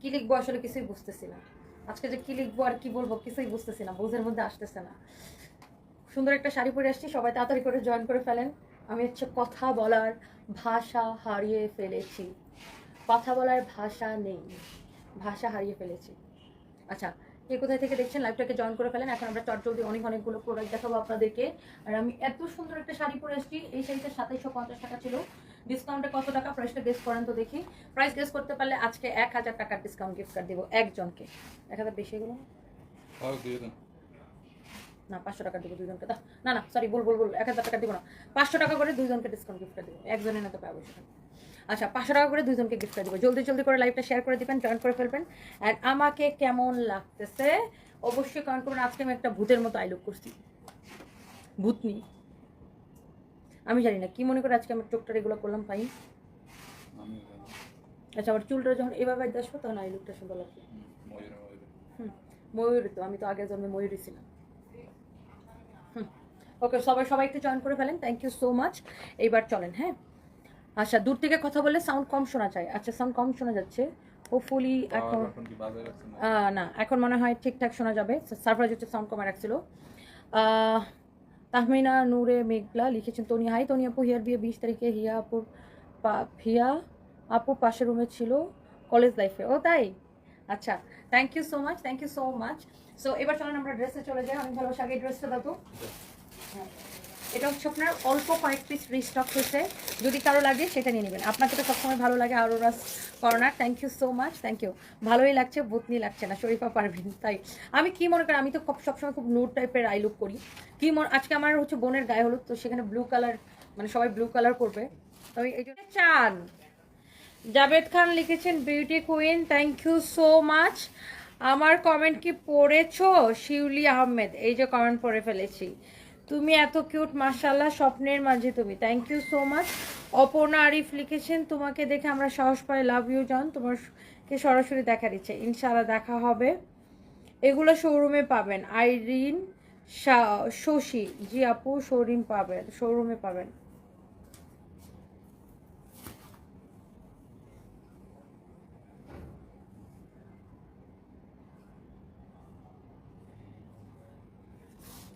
কি লিখব আসলে কিছুই বুঝতেছি না। আজকে যে কি লিখব আর কি বলব কিছুই বুঝতেছি না, বোঝের মধ্যে আসতেছে না। সুন্দর একটা শাড়ি পরে আসছি, সবাই তাড়াতাড়ি করে জয়েন করে ফেলেন। আমি হচ্ছে কথা বলার ভাষা হারিয়ে ফেলেছি। কথা বলার ভাষা নেই, ভাষা হারিয়ে ফেলেছি। আচ্ছা কে কোথায় থেকে দেখছেন লাইভটাকে জয়েন করে ফেলেন? এখন আমরা চট জলদি অনেক অনেকগুলো প্রোডাক্ট দেখাবো আপনাদেরকে। আর আমি এত সুন্দর একটা শাড়ি পরে আসছি, এই শাড়িটা সাতাইশশো পঞ্চাশ টাকা ছিল। ডিসকাউন্টে কত টাকা? প্রাইসটা গেস করেন তো দেখি। প্রাইস গেস করতে পারলে আজকে এক হাজার টাকার ডিসকাউন্ট গিফট কার্ড দেবো একজনকে। এক হাজার বেশি এগুলো দেন। না পাঁচশো টাকা দেবো দুজনকে। না না সরি বল বল বল এক হাজার টাকা দেবো না। পাঁচশো টাকা করে দুজনকে ডিসকাউন্ট গিফট দেবো। একজনের না তো পাবো আচ্ছা পাঁচশো টাকা করে দুজনকে গিফট দেবো। জলদি জলদি করে লাইভটা শেয়ার করে দিবেন জয়েন করে ফেলবেন। অ্যান্ড আমাকে কেমন লাগতেছে? অবশ্যই কমেন্ট করুন আজকে আমি একটা ভূতের মতো আইলুক করছি। ভূতনি আমি জানি না কি মনে করে আজকে আমার চোখটা এগুলো করলাম পাই আচ্ছা আমার চুলটা যখন এভাবে আসব তখন আইলুকটা সুন্দর লাগবে। হুম, ময়ূরে তো আমি তো আগের জন্মে ময়ূরী ছিলাম। হুম ওকে সবাই সবাই একটু জয়েন করে ফেলেন। থ্যাংক ইউ সো মাচ এইবার চলেন হ্যাঁ? আচ্ছা দূর থেকে কথা বললে সাউন্ড কম শোনা যায়। আচ্ছা সাউন্ড কম শোনা যাচ্ছে। হোপফুলি এখন না? না এখন মনে হয় ঠিকঠাক শোনা যাবে। সারপ্রাইজ হচ্ছে সাউন্ড কমে রাখছিল। আহ, তাহমিনা নূরে মেঘলা লিখেছেন তনি হাই তনি আপু হিয়ার বিয়ে বিশ তারিখে হিয়া আপুর পা- হিয়া আপু পাশের রুমে ছিল কলেজ লাইফে। ও তাই? আচ্ছা thank you so much thank you so much so এবার চলেন আমরা ড্রেসে চলে যাই। অনেক ভালোবাসা আগে ড্রেসটা দাও তো। হ্যাঁ। এটা হচ্ছে আপনার অল্প কয়েক পিস রিস্টক হয়েছে। যদি কারও লাগে সেটা নিয়ে নেবেন। আপনাকে তো সবসময় ভালো লাগে আরও রাস corner. Thank you so much thank you ভালোই লাগছে বুতনি লাগছে না, শরীফা পারভিন, তাই। আমি কি মনে করি, আমি তো খুব সবসময় খুব নুড টাইপের আই লুক করি। কি মনে আজকে আমার হচ্ছে বোনের গায়ে হলুদ, তো সেখানে ব্লু কালার মানে সবাই ব্লু কালার করবে তো এই জন্য চান। জাভেদ খান লিখেছেন beauty queen thank you so much আমার কমেন্ট কি পড়েছো? শিউলি আহমেদ, এই যে কমেন্ট পড়ে ফেলেছি। তুমি এত কিউট মার্শাল্লাহ স্বপ্নের মাঝে তুমি। Thank you so much Aparna Arif লিখেছেন, তোমাকে দেখে আমরা সাহস পাই। লাভ ইউ জান তোমারকে সরাসরি দেখা দিচ্ছে ইনশাআল্লাহ দেখা হবে। এগুলো শোরুমে পাবেন। আইরিন শশী। জি আপু শোরুম পাবেন। শোরুমে পাবেন।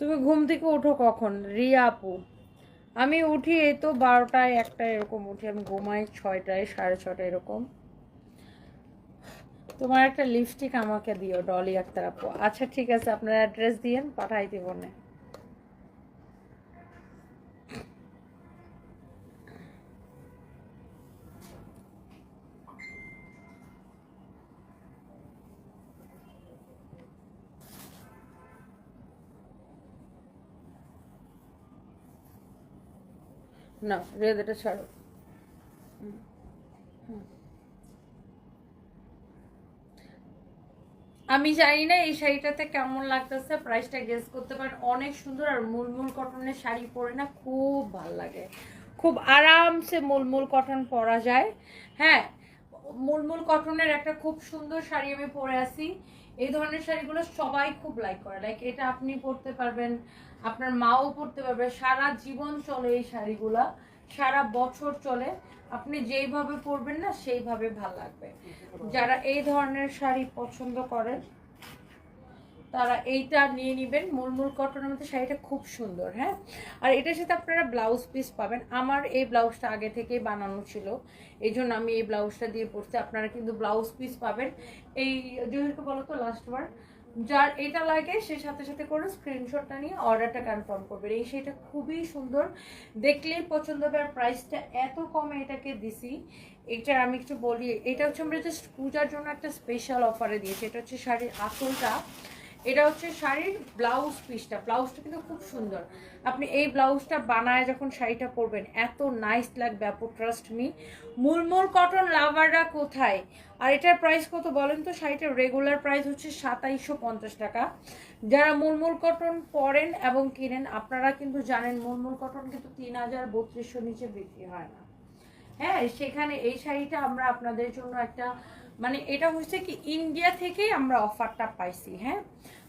তুমি ঘুম থেকে ওঠো কখন? রিয়া আপু। আমি উঠি এই তো বারোটায় একটা এরকম উঠি। আমি ঘুমাই ছয়টায়, সাড়ে ছটায় এরকম। তোমার একটা লিপস্টিক আমাকে দিও, ডলি আক্তার আপু। আচ্ছা ঠিক আছে, আপনার অ্যাড্রেস দিয়েন, পাঠাই দিব না। না রেদাটা ছাড়ো। আমি জানি না এই শাড়িটাতে কেমন লাগতেছে প্রাইসটা গেস করতে পারেন। অনেক সুন্দর আর মুলমুল কটনের শাড়ি পরে না খুব ভালো লাগে। খুব আরামসে মুলমুল কটন পরা যায়। হ্যাঁ মুলমুল কটনের একটা খুব সুন্দর শাড়ি আমি পরে আছি। এই ধরনের শাড়িগুলো সবাই খুব লাইক করে। লাইক এটা আপনি পরতে পারবেন। আপনার মাও পরতে পারবে, সারা জীবন চলে এই শাড়িগুলা, সারা বছর চলে। আপনি যেইভাবে পরবেন না, সেইভাবে ভালো লাগবে। যারা এই ধরনের শাড়ি পছন্দ করেন, তারা এইটা নিয়ে নেবেন। মূলমূল কটনের মধ্যে শাড়িটা খুব সুন্দর হ্যাঁ? আর এটার সাথে আপনারা ব্লাউজ পিস পাবেন। আমার এই ব্লাউজটা আগে থেকেই বানানো ছিল। এই জন্য আমি এই ব্লাউজটা দিয়ে পরছি। আপনারা কিন্তু ব্লাউজ পিস পাবেন। এই, জহিরকে বলো তো লাস্ট যার এটা লাগে, সে সাথে সাথে করে স্ক্রিনশটটা নিয়ে অর্ডারটা কনফার্ম করবেন এই সেটা খুবই সুন্দর। দেখলেই পছন্দ হবে আর প্রাইসটা এত কমে এটাকে দিছি। এটা আমি একটু বলি, এটা হচ্ছে আমরা জাস্ট পূজার জন্য একটা স্পেশাল অফারে দিয়েছি। এটা হচ্ছে শাড়ির আসলটা এটা হচ্ছে শাড়ির ব্লাউজ পিসটা। ব্লাউজটা কিন্তু খুব সুন্দর। আপনি এই ব্লাউজটা বানায় যখন শাড়িটা পরবেন, এত নাইস লাগবে, আপু ট্রাস্ট মি মুলমুল কটন লাভাররা কোথায়? আর এটার প্রাইস কত বলেন তো? শাড়িটার রেগুলার প্রাইস হচ্ছে সাতাইশশো পঞ্চাশ টাকা। যারা মুলমুল কটন পরেন এবং কিনেন, আপনারা কিন্তু জানেন মুলমুল কটন কিন্তু তিন হাজার বত্রিশশো নিচে বিক্রি হয় না। হ্যাঁ সেখানে এই শাড়িটা আমরা আপনাদের জন্য একটা মানে এটা হচ্ছে কি ইন্ডিয়া থেকেই আমরা অফারটা পাইছি হ্যাঁ?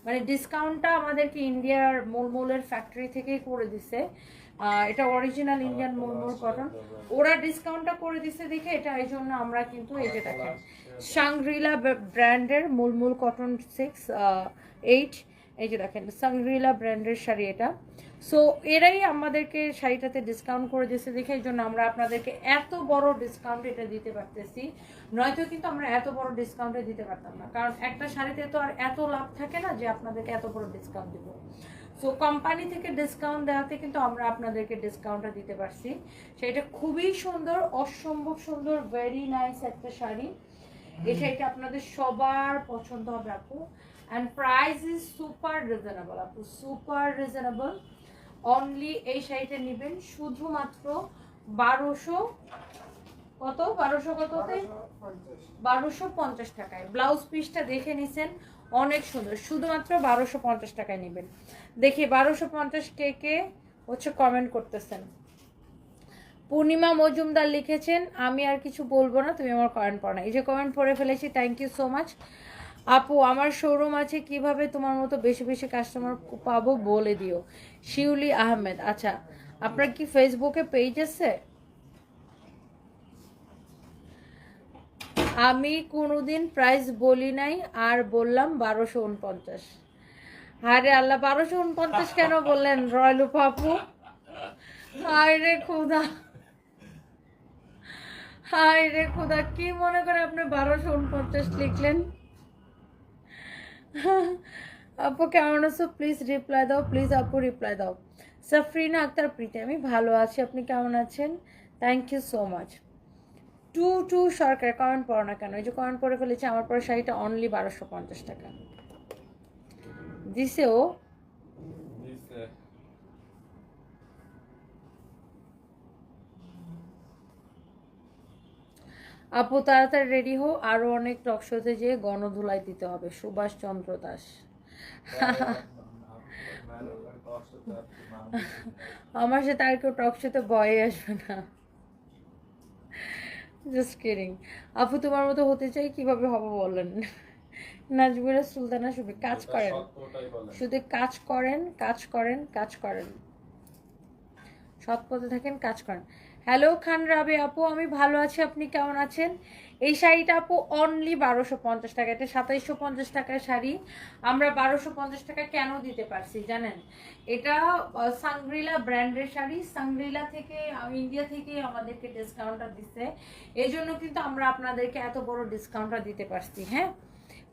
মানে ডিসকাউন্টটা আমাদেরকে ইন্ডিয়ার মোলমোলের ফ্যাক্টরি থেকেই করে দিছে। এটা অরিজিনাল ইন্ডিয়ান মুলমুল কটন ওরা ডিসকাউন্টটা করে দিছে দেখে এটা এই জন্য আমরা কিন্তু এই যে দেখেন সাংগ্রিলা ব্র্যান্ডের মুলমুল কটন সিক্স এইট এই যে দেখেন সাংগ্রিলা ব্র্যান্ডের শাড়ি এটা। সো এরাই আমাদেরকে শাড়িটাতে ডিসকাউন্ট করে দিয়েছে দেখে এই জন্য আমরা আপনাদেরকে এত বড় ডিসকাউন্ট এটা দিতে পারতেছি। নয়তো কিন্তু আমরা এত বড় ডিসকাউন্টে দিতে পারতাম না। কারণ একটা শাড়িতে তো আর এত লাভ থাকে না যে আপনাদেরকে এত বড় ডিসকাউন্ট দিব। সো কোম্পানি থেকে ডিসকাউন্ট দেওয়াতে কিন্তু আমরা আপনাদেরকে ডিসকাউন্টটা দিতে পারছি। সেটা খুবই সুন্দর, অসম্ভব সুন্দর ভেরি নাইস একটা শাড়ি। এই শাড়িটা আপনাদের সবার পছন্দ হবে আপু। And price is super reasonable আপু সুপার রিজনেবল অনলি এই শাড়িটা নেবেন, শুধুমাত্র বারোশো কত? বারোশো কততে বারোশো পঞ্চাশ টাকায়। ব্লাউজ পিসটা দেখে নিছেন, অনেক সুন্দর। শুধুমাত্র বারোশো পঞ্চাশ টাকায় নেবেন। দেখি, বারোশো পঞ্চাশ কে কে হচ্ছে কমেন্ট করতেছেন। পূর্ণিমা মজুমদার লিখেছেন, আমি আর কিছু বলব না, তুমি আমার কমেন্ট পড়ো না। এই যে কমেন্ট পড়ে ফেলেছি থ্যাংক ইউ সো মাচ আপু, আমার শোরুম আছে, কীভাবে তোমার মতো বেশি বেশি কাস্টমার পাবো বলে দিও। শিউলি আহমেদ আচ্ছা আপনার কি ফেসবুকে পেজ আছে? আমি কোনোদিন প্রাইস বলি নাই, আর বললাম বারোশো উনপঞ্চাশ। আরে আল্লাহ, বারোশো উনপঞ্চাশ কেন বললেন রয়্যাল পাপু হায় রে খুদা। হায় রে খুদা, কি মনে করে আপনি বারোশো উনপঞ্চাশ লিখলেন? আপু, কেমন আছো? প্লিজ রিপ্লাই দাও প্লিজ আপু রিপ্লাই দাও। সাফরিনা আক্তার প্রীতি, আমি ভালো আছি, আপনি কেমন আছেন? Thank you so much Tutu Sarkar comment পড়ো না কেন? এই যে কমেন্ট পড়ে ফেলেছি, আমার পরে শাড়িটা অনলি বারোশো পঞ্চাশ টাকা। দিছে ও দিছে আপু তাড়াতাড়ি রেডি হো আরও অনেক টক শোতে যেয়ে গণধুলাই দিতে হবে। সুভাষ চন্দ্র দাস। আমার সাথে আর কেউ টক শোতে ভয়ে আসবে না। জাস্ট কিডিং আপু তোমার মতো হতে চাই কীভাবে হবে বলেন? নাজমিরা সুলতানা সুবি কাজ করেন। শুধু কাজ করেন কাজ করেন কাজ করেন। সৎ পথে থাকেন কাজ করেন। হ্যালো খান রাবে আপু, আমি ভালো আছি, আপনি কেমন আছেন? এই শাড়িটা আপু অনলি বারোশো পঞ্চাশ টাকা, এটা সাতাইশশো পঞ্চাশ টাকার শাড়ি। আমরা বারোশো পঞ্চাশ টাকা কেন দিতে পারছি জানেন? এটা সাংগ্রিলা ব্র্যান্ডের শাড়ি। সাংগ্রিলা থেকে ইন্ডিয়া থেকে আমাদেরকে ডিসকাউন্টটা দিচ্ছে। এই জন্য কিন্তু আমরা আপনাদেরকে এত বড় ডিসকাউন্টটা দিতে পারছি হ্যাঁ?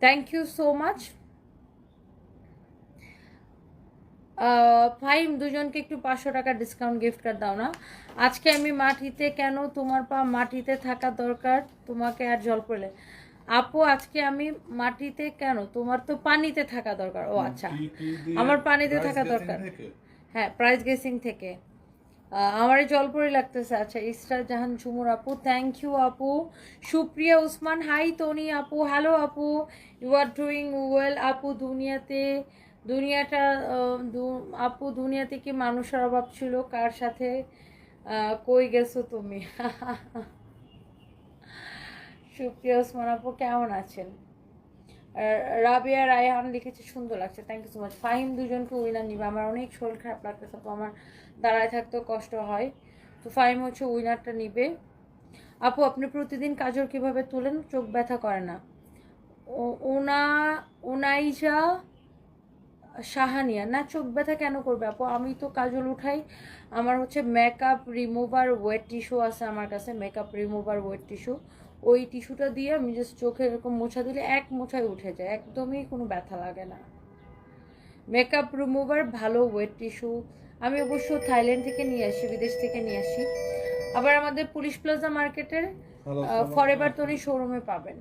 Thank you so much Faim দুজনকে একটু পাঁচশো টাকা ডিসকাউন্ট গিফট কার্ড দাও না। আজকে আমি মাটিতে কেন তোমার পা মাটিতে থাকা দরকার? তোমাকে আর জল পড়লে। আপু আজকে আমি মাটিতে কেন? তোমার তো পানিতে থাকা দরকার। ও আচ্ছা। আমার পানিতে থাকা দরকার। হ্যাঁ প্রাইস গেসিং থেকে। আমার জলপরি লাগতেছে। আচ্ছা ইসরা জাহান ঝুমুর আপু থ্যাংক ইউ আপু। সুপ্রিয়া উসমান হাই তনি আপু। হ্যালো আপু। ইউ আর ডুইং ওয়েল আপু দুনিয়াতে। দুনিয়াটা আপু দুনিয়াতে কি মানুষের অভাব ছিল? কার সাথে কই গেছো তুমি? সুপ্রিয়া উসমান আপু, কেমন আছেন? রাবিয়া রায়হান লিখেছে, সুন্দর লাগছে। Thank you so much Fahim দুজনকে উইনার নিবে। আমার অনেক শরীর খারাপ লাগতেছে তো আমার দাঁড়ায় থাকতেও কষ্ট হয়। তো ফাহিম হচ্ছে উইনারটা নিবে। আপু, আপনি প্রতিদিন কাজল কীভাবে তোলেন? চোখ ব্যথা করে না। ওনা, ওনাইজা সাহানিয়া না চোখ ব্যথা কেন করবে আপু? আমি তো কাজল উঠাই। আমার হচ্ছে মেকআপ রিমুভার ওয়েট টিস্যু আছে আমার কাছে মেকআপ রিমুভার ওয়েট টিস্যু ওই টিস্যুটা দিয়ে আমি জাস্ট চোখে এরকম মোছা দিলে এক মোছায় উঠে যায় একদমই কোনো ব্যথা লাগে না। মেকআপ রিমুভার ভালো ওয়েট টিস্যু আমি অবশ্য থাইল্যান্ড থেকে নিয়ে আসি বিদেশ থেকে নিয়ে আসি। আবার আমাদের পুলিশ প্লাজা মার্কেটের ফরেভার তনি শোরুমে পাবেন?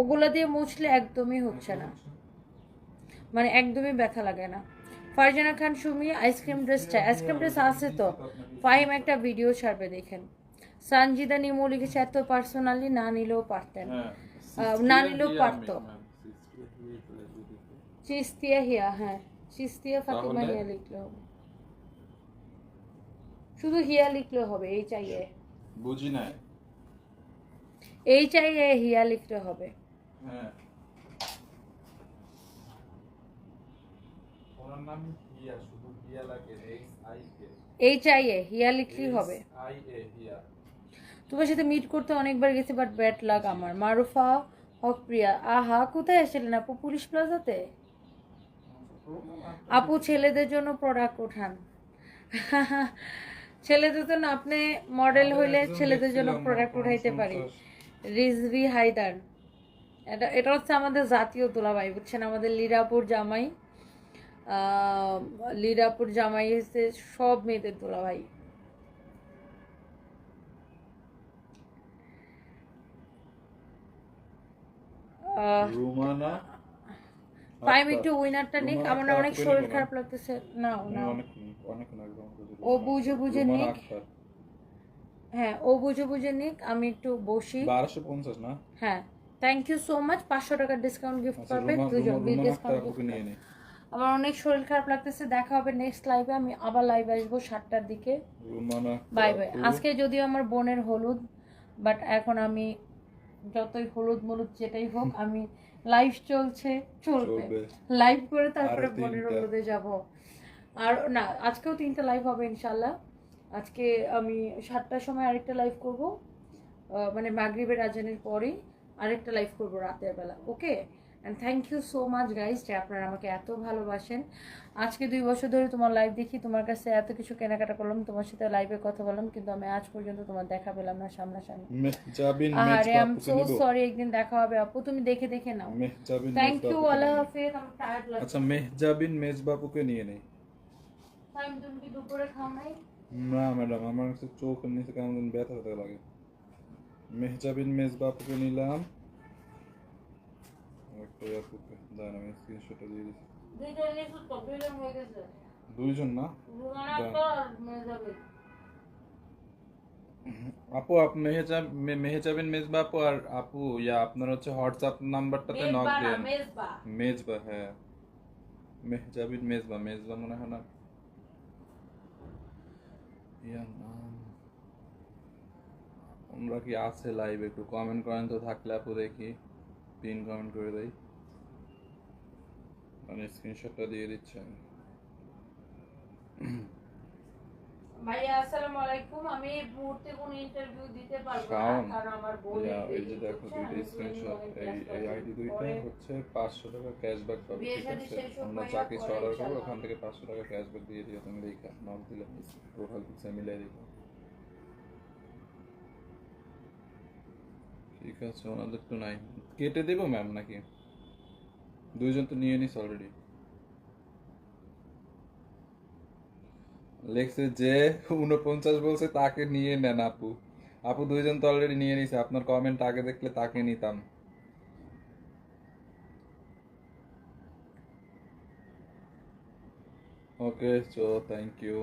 ওগুলা দিয়ে মুছলে একদমই হচ্ছে না। মানে একদমই ব্যথা লাগে না। Farzana Khan Sumi ice cream dress চাই আইসক্রিম ড্রেস আছে তো? ফাইম একটা ভিডিও ছাড়বে দেখেন। সানজিদা নিমো লিখেছে এত পার্সোনালি না নিলেও পারতেন। হ্যাঁ, না নিলেও পারতো। চিস্তিয়া হিয়া হ্যাঁ চিস্তিয়া ফাতিমা হিয়া লিখলে হবে। শুধু হিয়া লিখলে হবে এই চাইয়ে বুঝি নাই। এই চাইয়ে হিয়া লিখলে হবে। হ্যাঁ। ওনার নাম হিয়া শুধু হিয়া লাগে H I K H I A Hiya লিখলেই হবে। I A Hiya. তোমার সাথে মিট করতে অনেকবার গেছি বাট ব্যাড লাগ আমার। মারুফা হক প্রিয়া আহা কোথায় আপু? পুলিশ প্লাজাতে? আপু ছেলেদের জন্য প্রোডাক্ট ওঠান। ছেলেদের জন্য আপনি মডেল হইলে ছেলেদের জন্য প্রোডাক্ট উঠাইতে পারি। রিজভি হায়দার। এটা এটা হচ্ছে আমাদের জাতীয় তোলাবাই বুঝছেন? আমাদের লিরাপুর জামাই। লিরাপুর জামাই হচ্ছে সব মেয়েদের তোলা ভাই। টাইম একটু উইনারটা নিক আমার অনেক শরীর খারাপ লাগতেছে। না না ও বুঝে বুঝে নিক। হ্যাঁ ও বুঝে বুঝে নিক আমি একটু বসি। বারোশো পঞ্চাশ না? হ্যাঁ থ্যাংক ইউ সো মাচ পাঁচশো টাকার ডিসকাউন্ট গিফট আচ্ছা দুজন বিল রুমানা ডিসকাউন্ট আমার অনেক শরীর খারাপ লাগতেছে দেখা হবে নেক্সট লাইভে আমি আবার লাইভ আসব সাতটার দিকে। বাই বাই আজকে যদিও আমার বোনের হলুদ বাট এখন আমি যতই হলুদ মলুদ যেটাই হোক আমি লাইভ চলছে চলবে। চলবে। লাইভ করে তারপরে বোনের হলুদে যাব। আর না আজকেও তিনটা লাইভ হবে ইনশাল্লাহ আজকে আমি সাতটার সময় আরেকটা লাইভ করব মানে মাগরিবের আজানের পরেই আরেকটা লাইভ করব রাতের বেলা okay and thank you so much guys যে আপনারা আমাকে এত ভালোবাসেন। আজকে দুই বছর ধরে তোমার লাইভ দেখি তোমার কাছে এত কিছু কেনাকাটা করলাম তোমার সাথে লাইভে কথা বললাম কিন্তু আমি আজ পর্যন্ত তোমার দেখা পেলাম না সামনাসামনি। আরে আই এম সো সরি একদিন দেখা হবে আপু তুমি দেখে দেখে নাও। থ্যাংক ইউ আল্লাহ হাফেজ টায়ার্ড লাগছে। আচ্ছা মেহজাবিন মেজবাপুকে নিয়ে নেই। টাইম তুমি কি দুপুরে খাও নাই? না ম্যাডাম আমার কাছে চোখের নিচে কেমন ব্যথা ব্যথা লাগে। মেহজাবিন মেজবাপুকে নিলাম। একটা আপুকে দাঁড়ান আমি স্ক্রিনশটটা দিয়ে দিচ্ছি দুইটা নিয়ে তো হয়ে গেছে। দুইজন না? আপু আপ মেহজাব মে- মেজবা আপু আর আপু ইয়া আপনার হচ্ছে হোয়াটসঅ্যাপ নাম্বারটাতে নক দেন। মেজবা। হ্যাঁ। মেহজাবিন মেজবা মেজবা মনে হয় না। নাম। আমরা কি আছে লাইভ একটু কমেন্ট করেন তো থাকলে আপু দেখি। পিন কমেন্ট করে দেই। মানে স্ক্রিনশটটা দিয়ে দিচ্ছি আমি। ভাইয়া আসসালামু আলাইকুম। আমি এই মুহূর্তে কোনো ইন্টারভিউ দিতে পারব না কারণ আমার এই যে দেখো দুইটা স্ক্রিনশট এই এই আইডি দুইটা হচ্ছে পাঁচশো টাকা ক্যাশব্যাক পাবে ঠিক আছে। আমরা কিছু অর্ডার করব ওখান থেকে পাঁচশো টাকা ক্যাশব্যাক দিয়ে দিও তুমি দেখা নক দিলে প্রোফাইল পিকচার মিলাই দিও ঠিক আছে ওনাদের তো নাই। কেটে দেবো ম্যাম নাকি? দুইজন তো নিয়ে নিস অলরেডি লেখছে যে উনপঞ্চাশ বলছে, তাকে নিয়ে নেন আপু। আপু দুইজন তো অলরেডি নিয়ে নিছে, আপনার কমেন্ট আগে দেখলে তাকে নিতাম। Okay so thank you